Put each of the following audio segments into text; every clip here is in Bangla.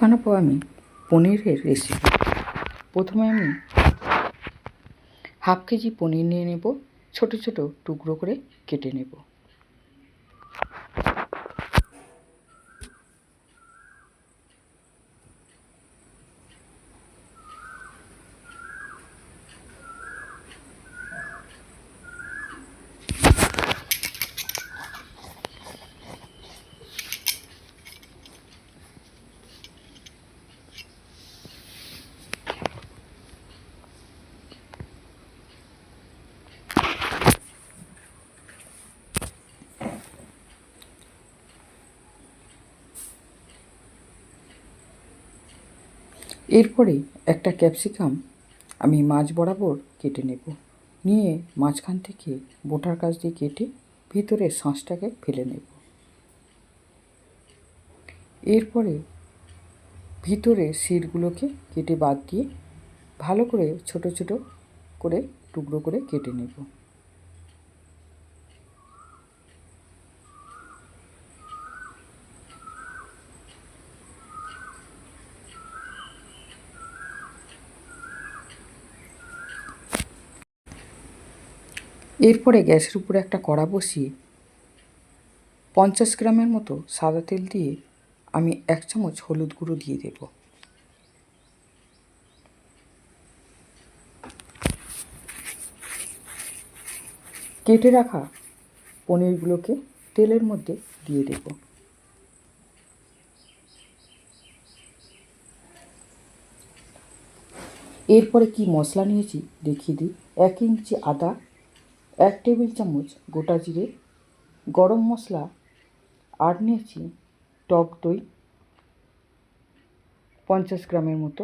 বানাবো আমি, পনিরের রেসিপি প্রথমে আমি হাফ কেজি পনির নিয়ে নেব, ছোট ছোট টুকরো করে কেটে নেব। এরপরে একটা ক্যাপসিকাম আমি মাছ বরাবর কেটে নেব। নিয়ে মাঝখান থেকে বোটার কাছ দিয়ে কেটে ভিতরে শাঁসটাকে ফেলে নেব। এরপরে ভিতরে সিটগুলোকে কেটে বাদ দিয়ে ভালো করে ছোট ছোট করে টুকরো করে কেটে নেব। এরপরে গ্যাসের উপরে একটা কড়া বসিয়ে পঞ্চাশ গ্রামের মতো সাদা তেল দিয়ে আমি এক চামচ হলুদ গুঁড়ো দিয়ে দেব। কেটে রাখা পনিরগুলোকে তেলের মধ্যে দিয়ে দেব। এরপরে কি মশলা নিয়েছি দেখিয়ে দিই। এক ইঞ্চি আদা এক টেবিল চামচ গোটা জিরে, গরম মশলা আর নিয়েছি টক দই, পঞ্চাশ গ্রামের মতো।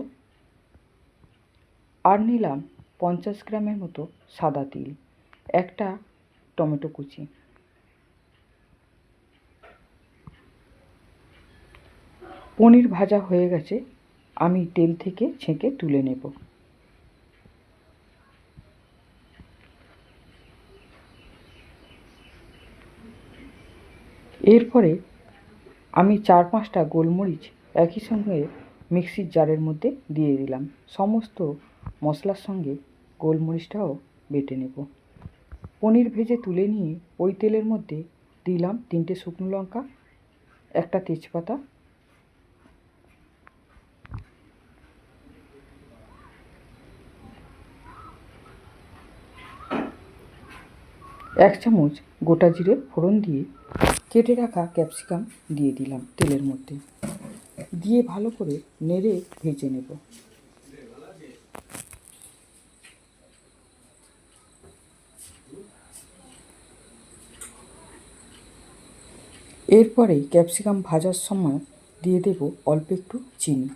আর নিলাম পঞ্চাশ গ্রামের মতো সাদা তিল, একটা টমেটো কুচি। পনির ভাজা হয়ে গেছে, আমি তেল থেকে ছেঁকে তুলে নেব। এরপরে আমি চার পাঁচটা গোলমরিচ একই সঙ্গে মিক্সির জারের মধ্যে দিয়ে দিলাম। সমস্ত মশলার সঙ্গে গোলমরিচটাও বেটে নেব। পনির ভেজে তুলে নিয়ে ওই তেলের মধ্যে দিলাম তিনটে শুকনো লঙ্কা, একটা তেজপাতা এক চামচ গোটা জিরে ফোড়ন দিয়ে কেটে রাখা ক্যাপসিকাম দিয়ে দিলাম তেলের মধ্যে। দিয়ে ভালো করে নেড়ে ভেজে নেব। এরপরে ক্যাপসিকাম ভাজার সময় দিয়ে দেব অল্প একটু চিনি।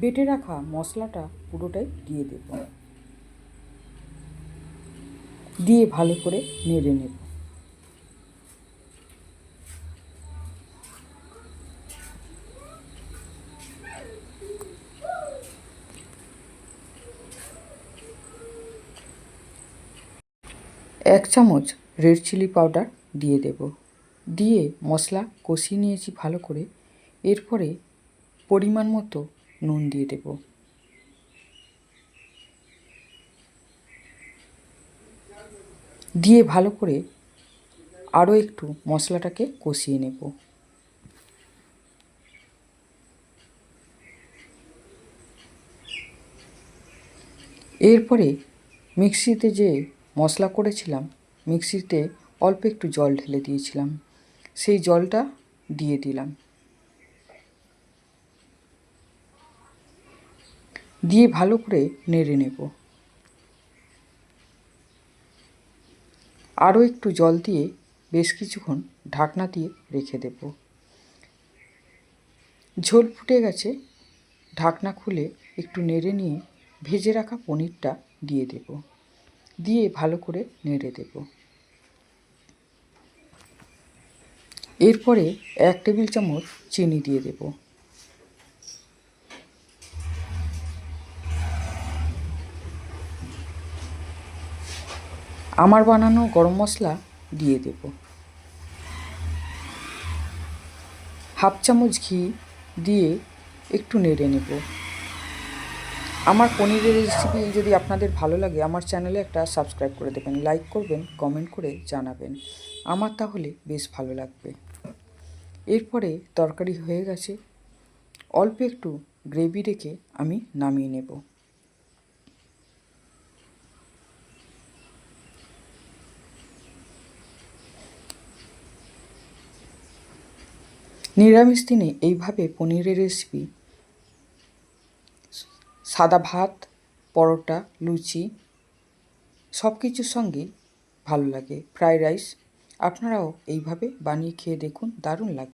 বেটে রাখা মশলাটা পুরোটাই দিয়ে দেব। দিয়ে ভালো করে নেড়ে নেব। এক চামচ রেড চিলি পাউডার দিয়ে দেব। দিয়ে মশলা কষিয়ে নিয়েছি ভালো করে। এরপরে পরিমাণ মতো নুন দিয়ে দেব। দিয়ে ভালো করে আরও একটু মশলাটাকে কষিয়ে নেব। এরপরে মিক্সিতে যে মশলা করেছিলাম, মিক্সিতে অল্প একটু জল ঢেলে দিয়েছিলাম, সেই জলটা দিয়ে দিলাম। দিয়ে ভালো করে নেড়ে নেব। আরও একটু জল দিয়ে বেশ কিছুক্ষণ ঢাকনা দিয়ে রেখে দেব। ঝোল ফুটে গেছে, ঢাকনা খুলে একটু নেড়ে নিয়ে ভেজে রাখা পনিরটা দিয়ে দেব। দিয়ে ভালো করে নেড়ে দেব। এরপরে এক টেবিল চামচ চিনি দিয়ে দেবো। আমার বানানো গরম মশলা দিয়ে দেব। হাফ চামচ ঘি দিয়ে একটু নেড়ে নেব। আমার পনিরের রেসিপি যদি আপনাদের ভালো লাগে, আমার চ্যানেলে একটা সাবস্ক্রাইব করে দেবেন, লাইক করবেন, কমেন্ট করে জানাবেন। আমার তাহলে বেশ ভালো লাগবে। এরপরে তরকারি হয়ে গেছে। অল্প একটু গ্রেভি রেখে আমি নামিয়ে নেব। নিরামিষ দিনে এইভাবে পনিরের রেসিপি সাদা ভাত, পরোটা, লুচি সব কিছুর সঙ্গে ভালো লাগে। ফ্রায়েড রাইস, আপনারাও এইভাবে বানিয়ে খেয়ে দেখুন, দারুণ লাগবে